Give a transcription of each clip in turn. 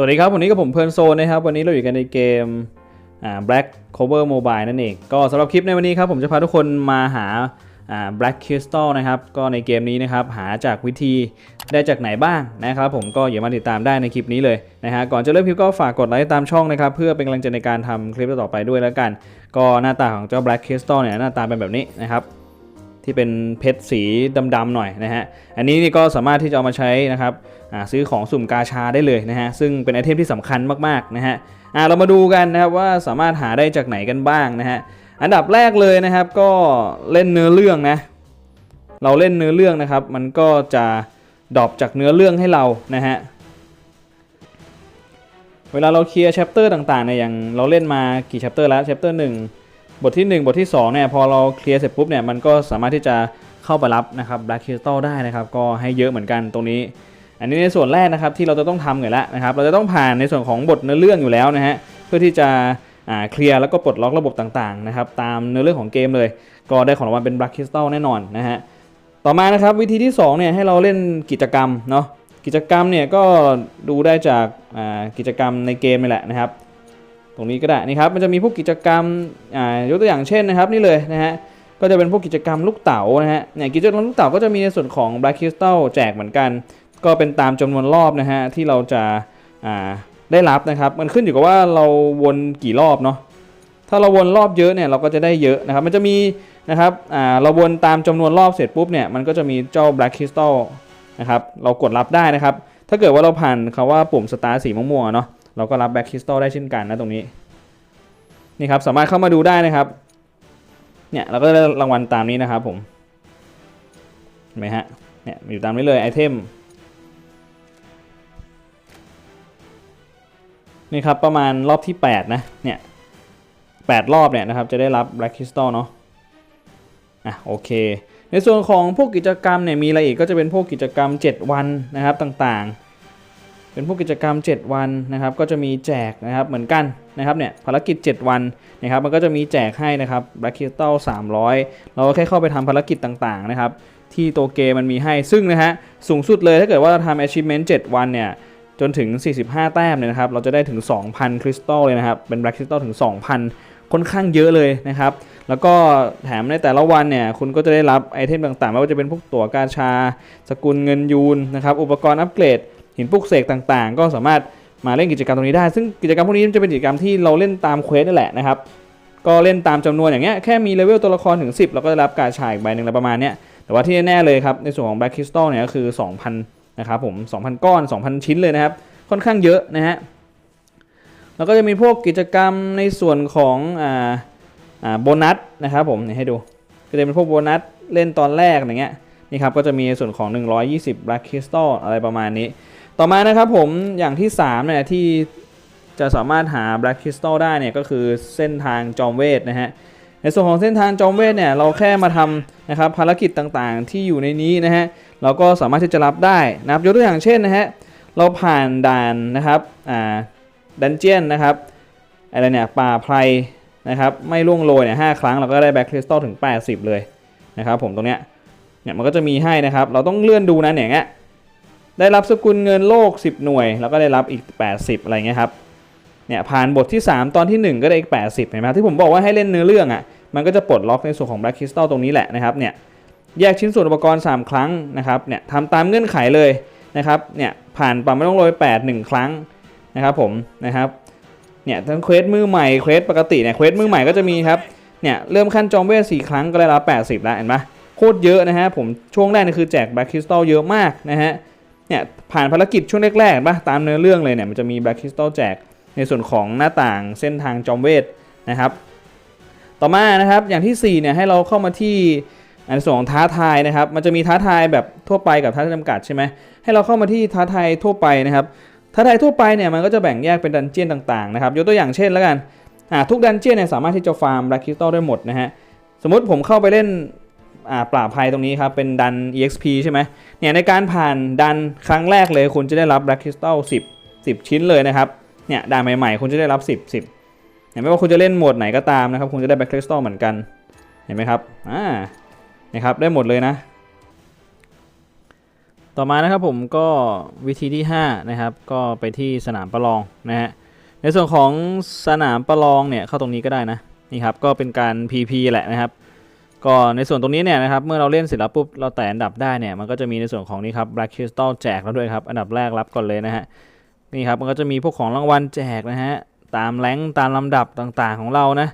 วัสดีครับ วันนี้กับผมเพลินโซนนะครับ วันนี้เราอยู่กันในเกมอ่า Black Cover Mobile นั่นเอง ก็สำหรับคลิปในวันนี้ครับ ผมจะพาทุกคนมาหาอ่า Black Crystal นะครับ ก็ในเกมนี้นะครับ หาจากวิธีได้จากไหนบ้างนะครับ ผมก็อย่ามาติดตามได้ในคลิปนี้เลยนะฮะ ก่อนจะเริ่มคลิปก็ฝากกดไลค์ตามช่องนะครับ เพื่อเป็นกำลังใจในการทำคลิปต่อไปด้วยแล้วกัน ก็หน้าตาของเจ้า Black Crystal เนี่ยหน้าตาเป็นแบบนี้นะครับ ที่เป็นเพชรสีดำๆหน่อยนะฮะ อันนี้นี่ก็สามารถที่จะเอามาใช้นะครับซื้อของสุ่มกาชาได้เลยนะฮะ ซึ่งเป็นไอเทมที่สำคัญมากๆนะฮะเรามาดูกันนะครับว่าสามารถหาได้จากไหนกันบ้างนะฮะ อันดับแรกเลยนะครับก็เล่นเนื้อเรื่องนะ เราเล่นเนื้อเรื่องนะครับ มันก็จะดรอปจากเนื้อเรื่องให้เรานะฮะ เวลาเราเคลียร์แชปเตอร์ต่างๆเนี่ยอย่างเราเล่นมากี่แชปเตอร์แล้วแชปเตอร์หนึ่ง บทที่ 1 บทที่2เนี่ยพอเราเคลียร์เสร็จปุ๊บเนี่ยมันก็สามารถที่จะเข้าไปรับนะครับ Black Crystal ได้นะครับ ก็ให้เยอะเหมือนกันตรงนี้ อันนี้ในส่วนแรกนะครับที่เราจะต้องทำกันแล้วนะครับ เราจะต้องผ่านในส่วนของบทเนื้อเรื่องอยู่แล้วนะฮะเพื่อที่จะเคลียร์แล้วก็ปลดล็อกระบบต่างๆนะครับตามเนื้อเรื่องของเกมเลย ก็ได้ของรางวัลเป็น Black Crystal แน่นอนนะฮะต่อมานะครับวิธีที่2เนี่ยให้เราเล่นกิจกรรมเนาะกิจกรรมเนี่ยก็ดูได้จากกิจกรรมในเกมนี่แหละนะครับ รงนี้ก็ได้นี่ครับมันจะมีพวกกิจกรรมอ่ายกตัวอย่างเช่นนะครับนี่เลยนะฮะก็จะเป็นพวกกิจกรรมลูกเต๋านะฮะเนี่ยกิจกรรมลูกเต๋าก็จะมีในส่วนของ Black Crystal แจกเหมือนกัน ก็เป็นตามจำนวนรอบนะฮะที่เราจะอ่าได้รับนะครับมันขึ้นอยู่กับว่าเราวนกี่รอบเนาะถ้าเราวนรอบเยอะเนี่ยเราก็จะได้เยอะนะครับมันจะมีนะครับอ่าเราวนตามจำนวนรอบเสร็จปุ๊บเนี่ยมันก็จะมีเจ้า Black Crystal นะครับเรากดรับได้นะครับถ้าเกิดว่าเราผ่านคำว่าปุ่มสตาร์สีม่วงๆเนาะ เราก็รับ Black Crystal ได้เช่นกันนะตรงนี้นี่ครับสามารถเข้ามาดูได้นะครับเนี่ยเราก็ได้รางวัลตามนี้นะครับผมเห็นไหมฮะเนี่ยอยู่ตามนี้เลยไอเทมนี่ครับประมาณรอบที่ 8 นะเนี่ย8รอบเนี่ยนะครับจะได้รับ Black Crystal เนาะอะโอเค ในส่วนของพวกกิจกรรมเนี่ยมีอะไรอีกก็จะเป็นพวกกิจกรรม 7 วันนะครับต่างๆ เป็นพวกกิจกรรม 7 วันนะครับก็จะมีแจกนะครับเหมือนกันนะครับเนี่ยภารกิจ 7 วันนะครับมันก็จะมีแจกให้นะครับ Black Crystal 300 เราก็แค่เข้าไปทำภารกิจต่างๆนะครับที่ตัวเกมมันมีให้ซึ่งนะฮะสูงสุดเลยถ้าเกิดว่าเราทำ achievement 7 วันเนี่ยจนถึง 45 แต้มเนี่ยนะครับเราจะได้ถึง 2,000 คริสตัลเลยนะครับเป็น Black Crystal ถึง 2,000 ค่อนข้างเยอะเลยนะครับแล้วก็แถมในแต่ละวันเนี่ยคุณก็จะได้รับไอเทมต่างๆไม่ว่าจะเป็นพวกตั๋วกาชา สกุลเงินยูนนะครับอุปกรณ์อัปเกรด หินปลุกเสกต่างๆ ก็สามารถมาเล่นกิจกรรมตรงนี้ได้ ซึ่งกิจกรรมพวกนี้จะเป็นกิจกรรมที่เราเล่นตามเควสนั่นแหละนะครับ ก็เล่นตามจำนวนอย่างเงี้ย แค่มีเลเวลตัวละครถึง 10 เราก็ได้รับการชายใบหนึ่งอะประมาณเนี้ย แต่ว่าที่แน่เลยครับ ในส่วนของ Black Crystal เนี่ยก็คือ 2,000 นะครับผม 2,000 ก้อน 2,000 ชิ้นเลยนะครับ ค่อนข้างเยอะนะฮะ แล้วก็จะมีพวกกิจกรรมในส่วนของอ่าอ่าโบนัสนะครับผมนี่ให้ดู ก็จะเป็นพวกโบนัสเล่นตอนแรกอย่างเงี้ย นี่ครับ ก็จะมีส่วนของ 120 Black Crystal อะไรประมาณนี้ ต่อมานะครับผมอย่างที่3เนี่ยที่จะสามารถหา Black Crystal ได้เนี่ยก็คือเส้นทางจอมเวทนะฮะในส่วนของเส้นทางจอมเวทเนี่ยเราแค่มาทำนะครับภารกิจต่างๆ ที่อยู่ในนี้นะฮะเราก็สามารถที่จะรับได้นะครับยกตัวอย่างเช่นนะฮะเราผ่านด่านนะครับอ่าดันเจียนนะครับอะไรเนี่ยป่าไพรนะครับไม่ล่วงโรยเนี่ยหครั้งเราก็ได้ Black Crystal ถึง 80 เลยนะครับผมตรงเนี้ยเนี่ยมันก็จะมีให้นะครับเราต้องเลื่อนดูนะเนี่ยอย่างเงี้ย ได้รับสกุลเงินโลก 10 หน่วย แล้วก็ได้รับอีก 80 อะไรเงี้ยครับเนี่ยผ่านบทที่ 3 ตอนที่ 1 ก็ได้อีก 80เห็นไหมครับที่ผมบอกว่าให้เล่นเนื้อเรื่องอะ่ะมันก็จะปลดล็อกในส่วนของ Black Crystal ตรงนี้แหละนะครับเนี่ยแยกชิ้นส่วนอุปกรณ์ 3 ครั้งนะครับเนี่ยทำตามเงื่อนไขเลยนะครับเนี่ยผ่านปั๊มไม่ต้องโรย8 1 ครั้งนะครับผมนะครับเนี่ยทั้งเควสมือใหม่เควสปกติเนี่ยเควสมือใหม่ก็จะมีครับเนี่ยเริ่มขั้นจอมเวท4ครั้งก็ได้รับ 80 แล้วเห็นไหมโคตรเยอะนะฮะผมช่วงแรกนี่คือแจก Black Crystal เยอะมากนะฮะ เนี่ยผ่านภารกิจช่วงแรกๆป่ะตามเนื้อเรื่องเลยเนี่ยมันจะมี Black Crystal แจกในส่วนของหน้าต่างเส้นทางจอมเวทนะครับ ต่อมานะครับอย่างที่4เนี่ยให้เราเข้ามาที่ในส่วนของท้าทายนะครับ มันจะมีท้าทายแบบทั่วไปกับท้าทายจำกัดใช่ไหมให้เราเข้ามาที่ท้าทายทั่วไปนะครับท้าทายทั่วไปเนี่ยมันก็จะแบ่งแยกเป็นดันเจียนต่างๆนะครับยกตัวอย่างเช่นแล้วกันอ่าทุกดันเจียนเนี่ยสามารถที่จะฟาร์ม Black Crystal ได้หมดนะฮะสมมติผมเข้าไปเล่น ปราบภัยตรงนี้ครับ เป็นดัน EXP ใช่ไหมเนี่ยในการผ่านดันครั้งแรกเลย คุณจะได้รับ Black Crystal 10 10 ชิ้นเลยนะครับเนี่ยด่านใหม่ๆ คุณจะได้รับ 10 10เห็นไหมว่าคุณจะเล่นโหมดไหนก็ตามนะครับ คุณจะได้ Black Crystal เหมือนกันเห็นไหมครับอ่านะครับได้หมดเลยนะ ต่อต่อมานะครับผมก็วิธีที่ 5 นะครับ ก็ไปที่สนามประลองนะฮะในส่วนของสนามประลองเนี่ยเข้าตรงนี้ก็ได้นะนี่ครับก็เป็นการ PP แหละนะครับ ก็ในส่วนตรงนี้เนี่ยนะครับ เมื่อเราเล่นเสร็จแล้วปุ๊บ เราแตะอันดับได้เนี่ย มันก็จะมีในส่วนของนี่ครับ Black Crystal แจกแล้วด้วยครับ อันดับแรกรับก่อนเลยนะฮะ นี่ครับ มันก็จะมีพวกของรางวัลแจกนะฮะ ตามแรงตามลำดับต่างๆของเรานะ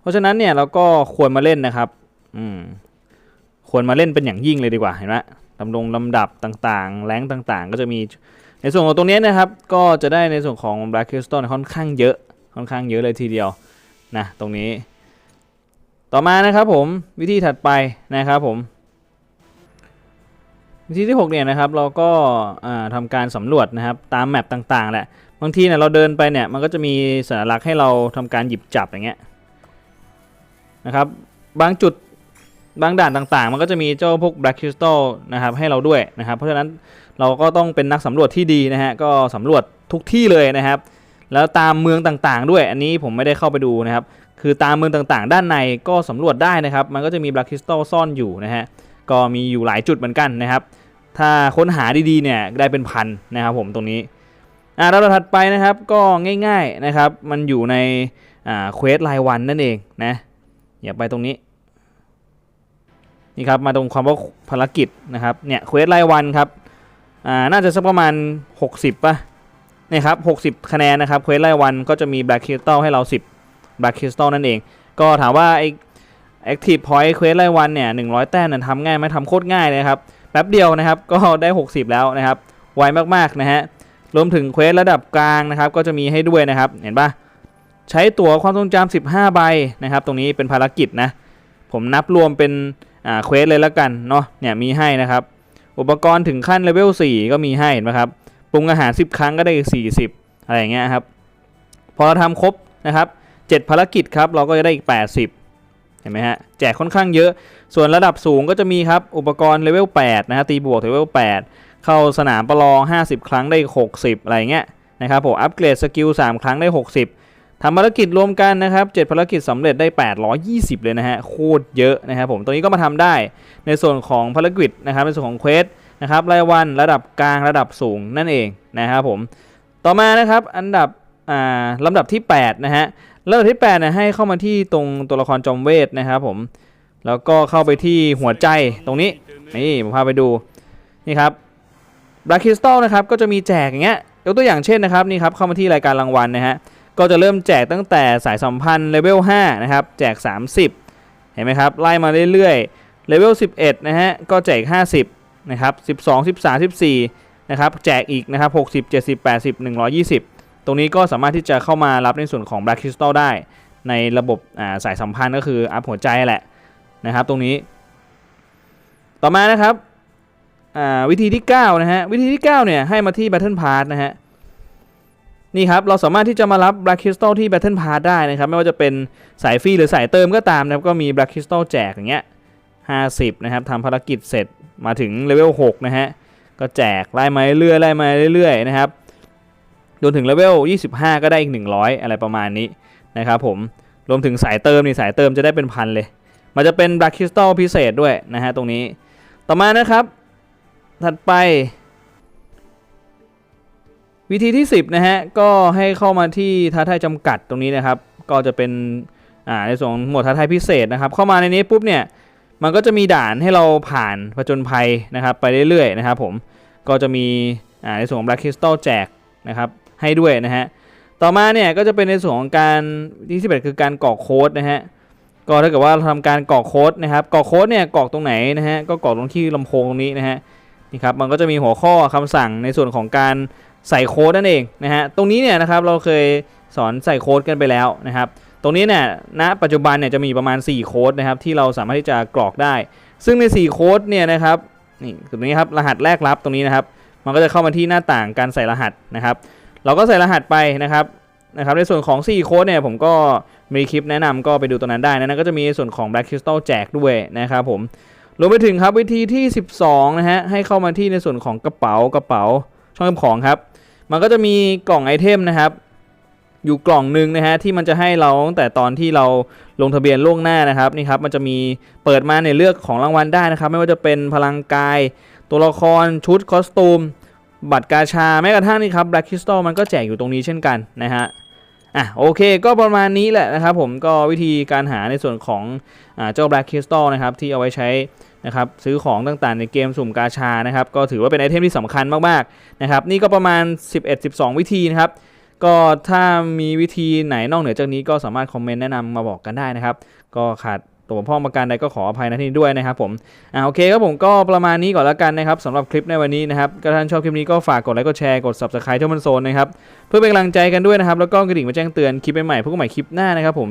เพราะฉะนั้นเนี่ยเราก็ควรมาเล่นนะครับ อืม ควรมาเล่นเป็นอย่างยิ่งเลยดีกว่า เห็นไหมลำลงลำดับต่างๆแรงต่างๆ ก็จะมี ในส่วนของตรงนี้นะครับ ก็จะได้ในส่วนของ Black Crystal ค่อนข้างเยอะ ค่อนข้างเยอะเลยทีเดียว นะ ตรงนี้ ต่อมานะครับผมวิธีถัดไปนะครับผมวิธีที่6เนี่ยนะครับเราก็อ่าทำการสำรวจนะครับตามแมปต่างๆแหละบางทีเนี่ยเราเดินไปเนี่ยมันก็จะมีสัญลักษณ์ให้เราทำการหยิบจับอย่างเงี้ยนะครับบางจุดบางด่านต่างๆ มันก็จะมีเจ้าพวก black crystal นะครับให้เราด้วยนะครับ เพราะฉะนั้นเราก็ต้องเป็นนักสำรวจที่ดีนะฮะก็สำรวจทุกที่เลยนะครับ แล้วตามเมืองต่างๆด้วยอันนี้ผมไม่ได้เข้าไปดูนะครับ คือตามเมืองต่างๆ ด้านในก็สำรวจได้นะครับ มันก็จะมี Black Crystal ซ่อนอยู่นะฮะ ก็มีอยู่หลายจุดเหมือนกันนะครับ ถ้าค้นหาดีๆเนี่ยได้เป็นพันนะครับผมตรงนี้อ่าระดับถัดไปนะครับก็ง่ายๆนะครับ มันอยู่ในอ่าเควสรายวันนั่นเองนะอย่าไปตรงนี้นี่ครับมาตรงความว่าภารกิจนะครับเนี่ยเควสรายวันครับอ่าน่าจะสักประมาณ 60ป่ะเนี่ยครับ60 คะแนนนะครับเควสรายวันก็จะมี Black Crystal ให้เรา 10 Black Crystal นั่นเอง ก็ถามว่าไอ้ Active Point Quest รายวันเนี่ย 100 แต้มนั้นทำง่ายไหมทำโคตรง่ายเลยครับ แป๊บเดียวนะครับ ก็ได้ 60 แล้วนะครับ ไวมากๆนะฮะ รวมถึงเควสระดับกลางนะครับ ก็จะมีให้ด้วยนะครับ เห็นปะใช้ตั๋วความทรงจำ15 ใบนะครับ ตรงนี้เป็นภารกิจนะ ผมนับรวมเป็นอ่าเควสเลยแล้วกันเนาะ เนี่ยมีให้นะครับ อุปกรณ์ถึงขั้นเลเวล4ก็มีให้เห็นไหมครับ ปรุงอาหาร 10 ครั้งก็ได้อีก40 อะไรอย่างเงี้ยครับ พอเราทำครบนะครับ 7 ภารกิจครับเราก็จะได้อีก 80 เห็นไหมฮะ แจกค่อนข้างเยอะ ส่วนระดับสูงก็จะมีครับ อุปกรณ์เลเวล 8 นะฮะ ตีบวกเลเวล 8 เข้าสนามประลอง 50 ครั้งได้ 60 อะไรเงี้ยนะครับผมอัปเกรดสกิล 3 ครั้งได้ 60ทำภารกิจรวมกันนะครับ 7 ภารกิจสำเร็จได้ 820 เลยนะฮะ โคตรเยอะนะครับผมตัวนี้ก็มาทำได้ในส่วนของภารกิจนะครับ ในส่วนของเควสนะครับรายวันระดับกลางระดับสูงนั่นเองนะครับผม ต่อมานะครับอันดับอ่าลำดับที่ 8 นะฮะ ลำดับที่8เนี่ยให้เข้ามาที่ตรงตัวละครจอมเวทนะครับผมแล้วก็เข้าไปที่หัวใจตรงนี้นี่ผมพาไปดูนี่ครับ Black Crystal นะครับก็จะมีแจกอย่างเงี้ยยกตัวอย่างเช่นนะครับนี่ครับเข้ามาที่รายการรางวัลนะฮะก็จะเริ่มแจกตั้งแต่สายสัมพันธ์เลเวล5นะครับแจก 30 เห็นไหมครับไล่มาเรื่อยๆเลเวล11นะฮะก็แจก 50นะครับ12 13 14นะครับแจกอีกนะครับ60 70 80 120 รงนี้ก็สามารถที่จะเข้ามารับในส่วนของ Black Crystal ได้ ในระบบาสายสัมพันธ์ก็คืออัพหัวใจแหละนะครับ ตรงนี้ ต่อมานะครับวิธีที่ 9 นะฮะ วิธีที่ 9 เนี่ย ให้มาที่ Battle Pass นะฮะ นี่ครับ เราสามารถที่จะมารับ Black Crystal ที่ Battle Pass ได้นะครับ ไม่ว่าจะเป็นสายฟรีหรือสายเติมก็ตามนะครับ ก็มี Black Crystal แจกอย่างเงี้ย 50 นะครับทำภารกิจเสร็จมาถึงเลเวล 6 นะฮะ ก็แจกไล่มาเรื่อยๆไล่มาเรื่อยๆนะครับ จนถึงเลเวล 25 ก็ได้อีก 100 อะไรประมาณนี้นะครับผม รวมถึงสายเติมนี่สายเติมจะได้เป็นพันเลย มันจะเป็น Black Crystal พิเศษด้วยนะฮะตรงนี้ ต่อมานะครับ ถัดไป วิธีที่ 10 นะฮะ ก็ให้เข้ามาที่ท้าทายจำกัดตรงนี้นะครับ ก็จะเป็นอ่าในส่วนของหมวดท้าทายพิเศษนะครับ เข้ามาในนี้ปุ๊บเนี่ยมันก็จะมีด่านให้เราผ่านผจญภัยนะครับ ไปเรื่อยๆนะครับผมก็จะมีอ่าในส่วนของ Black Crystal แจกนะครับ ให้ด้วยนะฮะ ต่อมาเนี่ยก็จะเป็นในส่วนของการที่11คือการกรอกโค้ดนะฮะ ก็ถ้าเกิดว่าเราทำการกรอกโค้ดนะครับ กรอกโค้ดเนี่ยกรอกตรงไหนนะฮะ ก็กรอกตรงที่ลำโพงตรงนี้นะฮะ นี่ครับ มันก็จะมีหัวข้อคำสั่งในส่วนของการใส่โค้ดนั่นเองนะฮะ ตรงนี้เนี่ยนะครับเราเคยสอนใส่โค้ดกันไปแล้วนะครับ ตรงนี้เนี่ย ณ ปัจจุบันเนี่ยจะมีประมาณ 4 โค้ดนะครับที่เราสามารถที่จะกรอกได้ ซึ่งใน 4 โค้ดเนี่ยนะครับ นี่ตรงนี้ครับ รหัสแรกรับตรงนี้นะครับ มันก็จะเข้ามาที่หน้าต่างการใส่รหัสนะครับ เราก็ใส่รหัสไปนะครับนะครับในส่วนของ 4 โค้ดเนี่ยผมก็มีคลิปแนะนำก็ไปดูตรงนั้นได้นะก็จะมีในส่วนของ Black Crystal แจกด้วยนะครับผมรวมไปถึงครับวิธีที่ 12 นะฮะให้เข้ามาที่ในส่วนของกระเป๋ากระเป๋าช่องเก็บของครับ มันก็จะมีกล่องไอเทมนะครับ อยู่กล่องหนึ่งนะฮะที่มันจะให้เราตั้งแต่ตอนที่เราลงทะเบียนล่วงหน้านะครับนี่ครับมันจะมีเปิดมาเนี่ยเลือกของรางวัลได้นะครับ ไม่ว่าจะเป็นพลังกาย ตัวละครชุดคอสตูม บัตรกาชาแม้กระทั่งนี่ครับ Black Crystal มันก็แจกอยู่ตรงนี้เช่นกันนะฮะอะโอเคก็ประมาณนี้แหละนะครับผมก็วิธีการหาในส่วนของอเจ้า Black Crystal นะครับที่เอาไว้ใช้นะครับซื้อของต่างๆในเกมสุ่มกาชานะครับก็ถือว่าเป็นไอเทมที่สำคัญมากๆนะครับนี่ก็ประมาณ 11-12 วิธีนะครับก็ถ้ามีวิธีไหนนอกเหนือจากนี้ก็สามารถคอมเมนต์แนะนำมาบอกกันได้นะครับ ก็ขาด ตัวพ่อประการใดก็ขออภัยนะที่นี้ด้วยนะครับผมอ่าโอเคครับผมก็ประมาณนี้ก่อนแล้วกันนะครับสำหรับคลิปในวันนี้นะครับก็ถ้าท่านชอบคลิปนี้ก็ฝากกดไลค์กดแชร์กด subscribe เท่ามันโซนนะครับเพื่อเป็นกำลังใจกันด้วยนะครับแล้วก็กระดิ่งมาแจ้งเตือนคลิปใหม่ๆพวกใหม่คลิปหน้านะครับผม